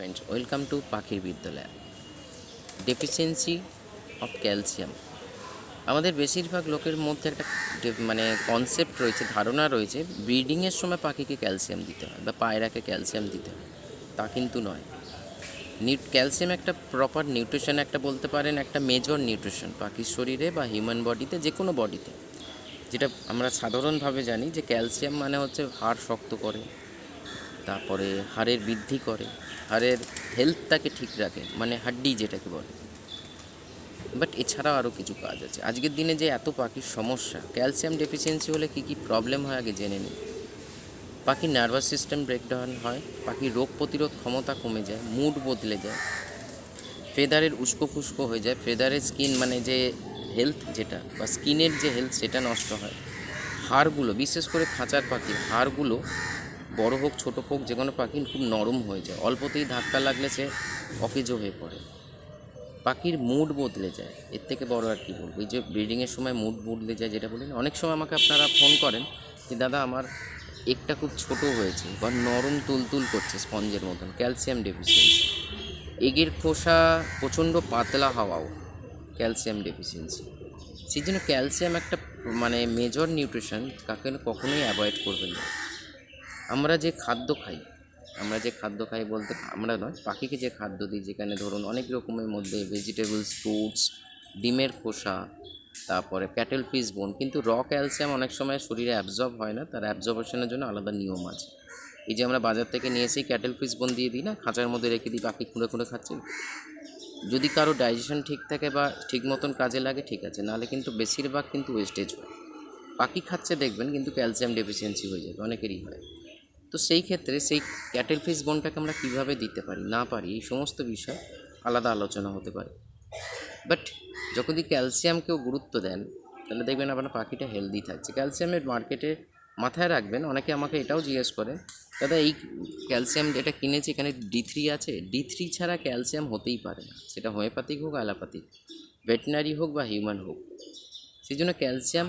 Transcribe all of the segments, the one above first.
Friends welcome to পাখির বিদ্যালয় deficiency of calcium আমাদের বেশিরভাগ লোকের মধ্যে একটা মানে কনসেপ্ট রয়েছে, ধারণা রয়েছে ব্রিডিংয়ের সময় পাখিকে ক্যালসিয়াম দিতে হয় বা পায়রাকে ক্যালসিয়াম দিতে হয়। তা কিন্তু নয়। ক্যালসিয়াম একটা প্রপার নিউট্রিশন একটা বলতে পারেন একটা মেজর নিউট্রিশন পাখির শরীরে বা হিউম্যান বডিতে যে কোনো বডিতে যেটা আমরা সাধারণভাবে জানি যে ক্যালসিয়াম মানে হচ্ছে হাড় শক্ত করে তারপরে হাড়ের বৃদ্ধি করে, হাড়ের হেলথটাকে ঠিক রাখে মানে হাড্ডি যেটাকে বলে। বাট এছাড়াও আরও কিছু কাজ আছে। আজকের দিনে যে এত পাখির সমস্যা ক্যালসিয়াম ডেফিসিয়েন্সি হলে কী কী প্রবলেম হয় আগে জেনে নিই পাখির নার্ভাস সিস্টেম ব্রেকডাউন হয় পাখির রোগ প্রতিরোধ ক্ষমতা কমে যায় মুড বদলে যায় ফেদারের উস্কো ফুস্কো হয়ে যায় ফেদারের স্কিন মানে যে হেলথ যেটা, বা স্কিনের যে হেলথ সেটা নষ্ট হয়। হাড়গুলো, বিশেষ করে খাঁচার পাখির হাড়গুলো বড় হোক, ছোট হোক, যে কোনো পাখি খুব নরম হয়ে যায়। অল্পতেই ধাক্কা লাগলে সে অকেজো হয়ে পড়ে। পাখির মুড বদলে যায়। এর থেকে বড় আর কি বলব? এই যে ব্রিডিংয়ের সময় মুড বদলে যায় যেটা বলেন অনেক সময় আমাকে আপনারা ফোন করেন যে, দাদা, আমার একটা খুব ছোট হয়েছে বা নরম তুলতুল করছে স্পঞ্জের মতন ক্যালসিয়াম ডেফিসিয়েন্সি এগের খোসা প্রচণ্ড পাতলা হওয়াও ক্যালসিয়াম ডেফিসিয়েন্সি সেই জন্য ক্যালসিয়াম একটা মানে মেজর নিউট্রিশন কাকে কখনোই অ্যাভয়েড করবেন না। আমরা যে খাদ্য খাই, আমরা যে খাদ্য খাই বলতে আমরা নয়, পাখিকে যে খাদ্য দিই, যেখানে ধরুন অনেক রকমের মধ্যে ভেজিটেবলস ফ্রুটস ডিমের খোসা, তারপরে ক্যাটেল ফিস বোন কিন্তু র ক্যালসিয়াম অনেক সময় শরীরে অ্যাবজর্ব হয় না, তার অ্যাবজর্বেশনের জন্য আলাদা নিয়ম আছে। এই যে আমরা বাজার থেকে নিয়ে এসেই ক্যাটেল ফিস বোন দিয়ে দিই না, খাঁচার মধ্যে রেখে দিই, পাখি খুঁড়ে খুঁড়ে খাচ্ছে? যদি কারও ডাইজেশন ঠিক থাকে বা ঠিক মতন কাজে লাগে, ঠিক আছে, নাহলে কিন্তু বেশিরভাগ কিন্তু ওয়েস্টেজ হয়। পাখি খাচ্ছে দেখবেন, কিন্তু ক্যালসিয়াম ডেফিসিয়েন্সি হয়ে যাবে অনেকেরই হয়। তো সেই ক্ষেত্রে সেই ক্যাটেল ফিস বোনটাকে আমরা কীভাবে দিতে পারি, না পারি, এই সমস্ত বিষয় আলাদা আলোচনা হতে পারে। বাট যখন এই ক্যালসিয়ামকেও গুরুত্ব দেন, তাহলে দেখবেন আপনার পাখিটা হেলদি থাকছে। ক্যালসিয়ামের মার্কেটে মাথায় রাখবেন, অনেকে আমাকে এটাও জিজ্ঞেস করে দাদা, এই ক্যালসিয়াম যেটা কিনেছি এখানে ডি থ্রি আছে? ডি থ্রি ছাড়া ক্যালসিয়াম হতেই পারে না। সেটা হোমিওপ্যাথিক হোক অ্যালোপ্যাথিক ভেটেনারি হোক বা হিউম্যান হোক। সেই জন্য ক্যালসিয়াম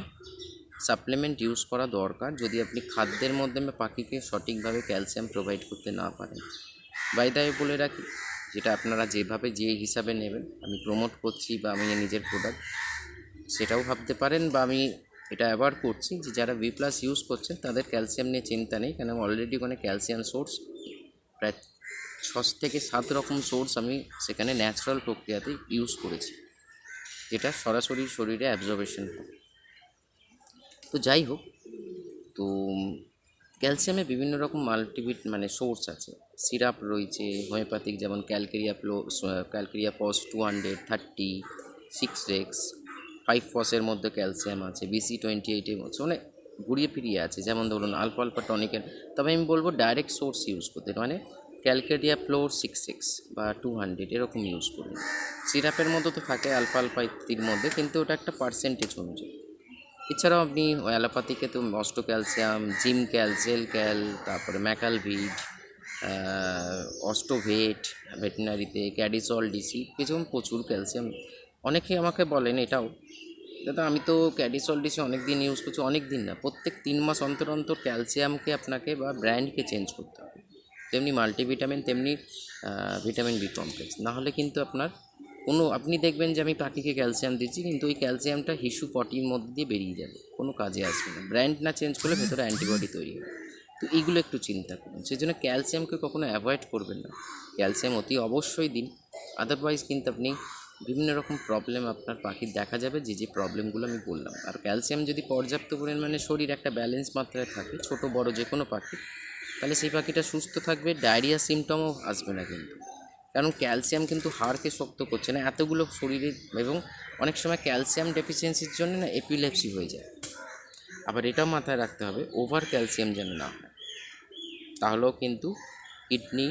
সাপ্লিমেন্ট ইউজ করা দরকার যদি আপনি খাদ্যের মাধ্যমে পাখিকে সঠিকভাবে ক্যালসিয়াম প্রোভাইড করতে না পারেন। বাইদায় বলে রাখি, যেটা আপনারা যেভাবে যে হিসাবে নেবেন, আমি প্রমোট করছি বা আমি নিজের প্রোডাক্ট সেটাও ভাবতে পারেন বা আমি এটা অ্যাভয়েড করছি যে যারা ভি প্লাস ইউজ করছেন, তাদের ক্যালসিয়াম নিয়ে চিন্তা নেই, কেন অলরেডি ওখানে ক্যালসিয়াম সোর্স প্রায় ছ থেকে সাত রকম সোর্স আমি সেখানে ন্যাচারাল প্রক্রিয়াতে ইউজ করেছি। যেটা সরাসরি শরীরে অ্যাবজর্বেশন হয় তো যাই হোক, তো ক্যালসিয়ামে বিভিন্ন রকম মাল্টিভিট মানে সোর্স আছে। সিরাপ রয়েছে হোমিওপ্যাথিক যেমন calcarea প্লো calcarea phos two hundred thirty six x five ফসের মধ্যে ক্যালসিয়াম আছে বিসি টোয়েন্টি এইটের মধ্যে মানে ঘুরিয়ে ফিরিয়ে আছে। যেমন ধরুন আলফা আলফা টনিকের তবে আমি বলব ডাইরেক্ট সোর্স ইউজ করতে মানে ক্যালকেরিয়া ফ্লোর সিক্স সিক্স বা টু হান্ড্রেড এরকম ইউজ করুন। সিরাপের মধ্যে তো থাকে আলফা আলফা ইত্যাদির মধ্যে, কিন্তু ওটা একটা পার্সেন্টেজ অনুযায়ী। এছাড়াও আপনি অ্যালোপ্যাথিকে তো অস্টো ক্যালসিয়াম, জিম ক্যাল, জেল ক্যাল, তারপরে ম্যাকালভিড অস্টোভেট, ভেটেনারিতে, ক্যাডিসল ডিসি, এরকম প্রচুর ক্যালসিয়াম। অনেকে আমাকে বলেন এটাও দাদা, আমি তো ক্যাডিসল ডিসি অনেক দিন ইউজ করছি অনেক দিন না, প্রত্যেক তিন মাস অন্তর অন্তর ক্যালসিয়ামকে আপনাকে বা ব্র্যান্ডকে চেঞ্জ করতে হবে। তেমনি মাল্টিভিটামিন, তেমনি ভিটামিন বি কমপ্লেক্স। নাহলে কিন্তু আপনার কোনো, আপনি দেখবেন যে আমি পাখিকে ক্যালসিয়াম দিচ্ছি, কিন্তু ওই ক্যালসিয়ামটা হিসু পটির মধ্যে দিয়ে বেরিয়ে যাবে, কোনো কাজে আসবে না। ব্র্যান্ড না চেঞ্জ করলে ভেতরে অ্যান্টিবডি তৈরি হবে। তো এইগুলো একটু চিন্তা করুন। সেই জন্য ক্যালসিয়ামকে কখনো অ্যাভয়েড করবেন না। ক্যালসিয়াম অতি অবশ্যই দিন। আদারওয়াইজ কিন্তু আপনি বিভিন্ন রকম প্রবলেম আপনার পাখির দেখা যাবে, যে যে প্রবলেমগুলো আমি বললাম। আর ক্যালসিয়াম যদি পর্যাপ্ত পরিমাণে শরীর একটা ব্যালেন্স মাত্রায় থাকে, ছোট, বড় যে কোনো পাখি, তাহলে সেই পাখিটা সুস্থ থাকবে ডায়রিয়া সিমটমও আসবে না কিন্তু। কারণ ক্যালসিয়াম কিন্তু হাড়কে শক্ত করছে না, এতগুলো শরীরে এবং অনেক সময় ক্যালসিয়াম ডেফিসিয়েন্সির জন্য না এপিলেপসি হয়ে যায়। আবার এটাও মাথায় রাখতে হবে ওভার ক্যালসিয়াম যেন না হয়, তাহলেও কিন্তু কিডনি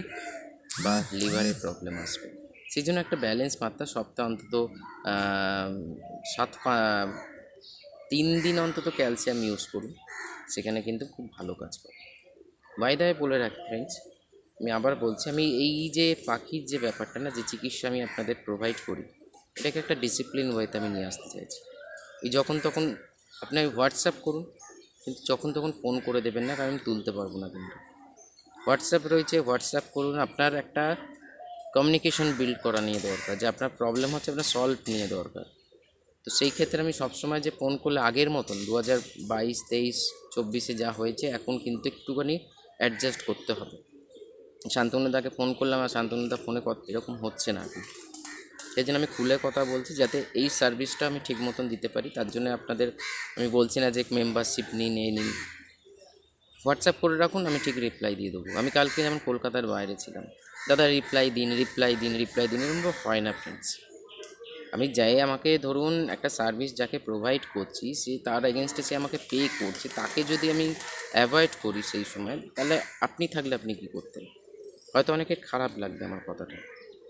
বা লিভারের প্রবলেম আসবে। সেই জন্য একটা ব্যালেন্স মাত্রা সপ্তাহে অন্তত সাত তিন দিন অন্তত ক্যালসিয়াম ইউজ করুন, সেখানে কিন্তু খুব ভালো কাজ করে। বাইদায় বলে রাখি ফ্রেন্ডস আমি আবার বলছি, আমি এই যে পাখির যে ব্যাপারটা না, যে চিকিৎসা আমি আপনাদের প্রোভাইড করি, এটাকে একটা ডিসিপ্লিন ওয়েতে আমি নিয়ে আসতে চাইছি। এই যখন তখন আপনি হোয়াটসঅ্যাপ করুন, কিন্তু যখন তখন ফোন করে দেবেন না, কারণ আমি তুলতে পারব না কিন্তু। হোয়াটসঅ্যাপ রয়েছে হোয়াটসঅ্যাপ করুন, আপনার একটা কমিউনিকেশন বিল্ড করা নিয়ে দরকার, যে আপনার প্রবলেম হচ্ছে, আপনার সলভ নিয়ে দরকার। তো সেই ক্ষেত্রে আমি সবসময় যে ফোন করলে আগের মতন দু হাজার বাইশ, তেইশ, চব্বিশে যা হয়েছে, এখন কিন্তু একটুখানি অ্যাডজাস্ট করতে হবে। শান্তনুদাকে ফোন করলাম আর শান্তনুদা ফোনে কত এরকম হচ্ছে না এখন সেই জন্য আমি খুলে কথা বলছি যাতে এই সার্ভিসটা আমি ঠিক মতন দিতে পারি। তার জন্য আপনাদের আমি বলছি না যে মেম্বারশিপ নিন, এই নিন। হোয়াটসঅ্যাপ করে রাখুন, আমি ঠিক রিপ্লাই দিয়ে দেবো। আমি কালকে যেমন কলকাতার বাইরে ছিলাম। দাদা রিপ্লাই দিন রিপ্লাই দিন রিপ্লাই দিন, এরকম হয় না ফ্রেন্ডস আমি যাই, আমাকে ধরুন একটা সার্ভিস যাকে প্রোভাইড করছি, সে তার এগেনস্টে সে আমাকে পে করছে, তাকে যদি আমি অ্যাভয়েড করি সেই সময়, তাহলে আপনি থাকলে আপনি কী করতেন? হয়তো অনেকের খারাপ লাগবে আমার কথাটা।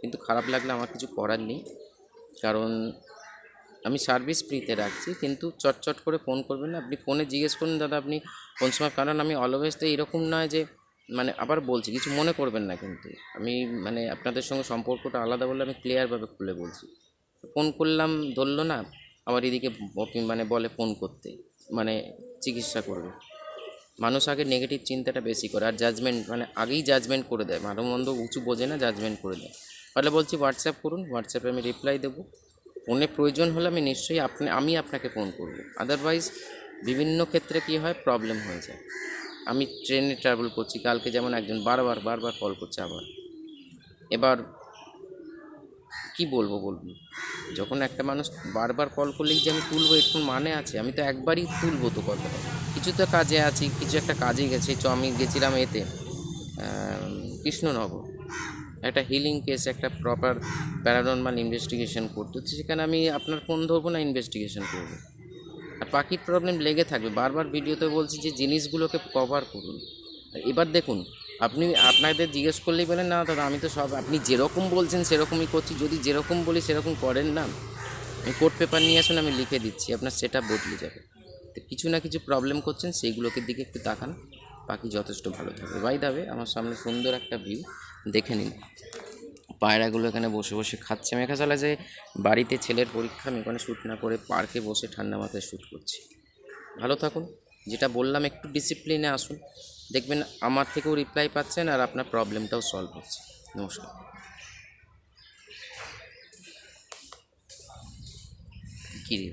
কিন্তু খারাপ লাগলে আমার কিছু করার নেই। কারণ আমি সার্ভিস ফ্রিতে রাখছি, কিন্তু চটচট করে ফোন করবেন না। আপনি ফোনে জিজ্ঞেস করুন, দাদা, আপনি কোন সময় কারণ আমি অলওয়েজ তো এরকম নয় যে মানে আবার বলছি, কিছু মনে করবেন না কিন্তু। আমি মানে আপনাদের সঙ্গে সম্পর্কটা আলাদা বলে আমি ক্লিয়ারভাবে খুলে বলছি। ফোন করলাম, ধরলো না, আবার এদিকে মানে বলে ফোন করতে মানে চিকিৎসা করবে। মানুষ আগে নেগেটিভ চিন্তাটা বেশি করে আর জাজমেন্ট মানে আগেই জাজমেন্ট করে দেয়। ভালো মন্দ উঁচু বোঝে না জাজমেন্ট করে দেয়। তাহলে বলছি হোয়াটসঅ্যাপ করুন হোয়াটসঅ্যাপে আমি রিপ্লাই দেবো। ফোনে প্রয়োজন হলে আমি নিশ্চয়ই আপনি, আমি আপনাকে ফোন করব। আদারওয়াইজ বিভিন্ন ক্ষেত্রে কী হয় প্রবলেম হয়ে যায়। আমি ট্রেনে ট্রাভেল করছি, কালকে যেমন একজন বারবার বারবার কল করছে আবার। এবার কি বলব বলুন? যখন একটা মানুষ বারবার কল করলেই যে আমি তুলবো, এর কোনো মানে আছে? আমি তো একবারই তুলবো তো কথাটা। কিছু তো কাজে আছি, কিছু একটা কাজে গেছি চ আমি গেছিলাম এতে কৃষ্ণনগর। একটা হিলিং কেস একটা প্রপার প্যারানর্মাল ইনভেস্টিগেশন করতে তো সেখানে আমি আপনার ফোন ধরবো না ইনভেস্টিগেশন করব। আর পাখির প্রবলেম লেগে থাকবে, বারবার ভিডিওতে বলছি যে জিনিসগুলোকে কভার করুন। এবার দেখুন, আপনি, আপনাদের জিজ্ঞেস করলেই বলেন, না দাদা, আমি তো সব, আপনি যেরকম বলছেন, সেরকমই করছি, যদি যেরকম বলি, সেরকম করেন না? কোর্ট পেপার নিয়ে আসুন, আমি লিখে দিচ্ছি, আপনার সেটা বদলে যাবে। তো কিছু না কিছু প্রবলেম করছেন, সেইগুলোকে দিকে একটু তাকান। পাখি যথেষ্ট ভালো থাকবে। বাই দাবে আমার সামনে সুন্দর একটা ভিউ দেখে নিন। পায়রাগুলো এখানে বসে বসে খাচ্ছে। আমি এখানে যে বাড়িতে ছেলের পরীক্ষা, আমি ওখানে শ্যুট না করে পার্কে বসে ঠান্ডা মাথায় শ্যুট করছি। ভালো থাকুন। যেটা বললাম, একটু ডিসিপ্লিনে আসুন। দেখবেন, আমার থেকেও রিপ্লাই পাচ্ছেন আর আপনার প্রবলেমটাও সলভ হচ্ছে। নমস্কার। কী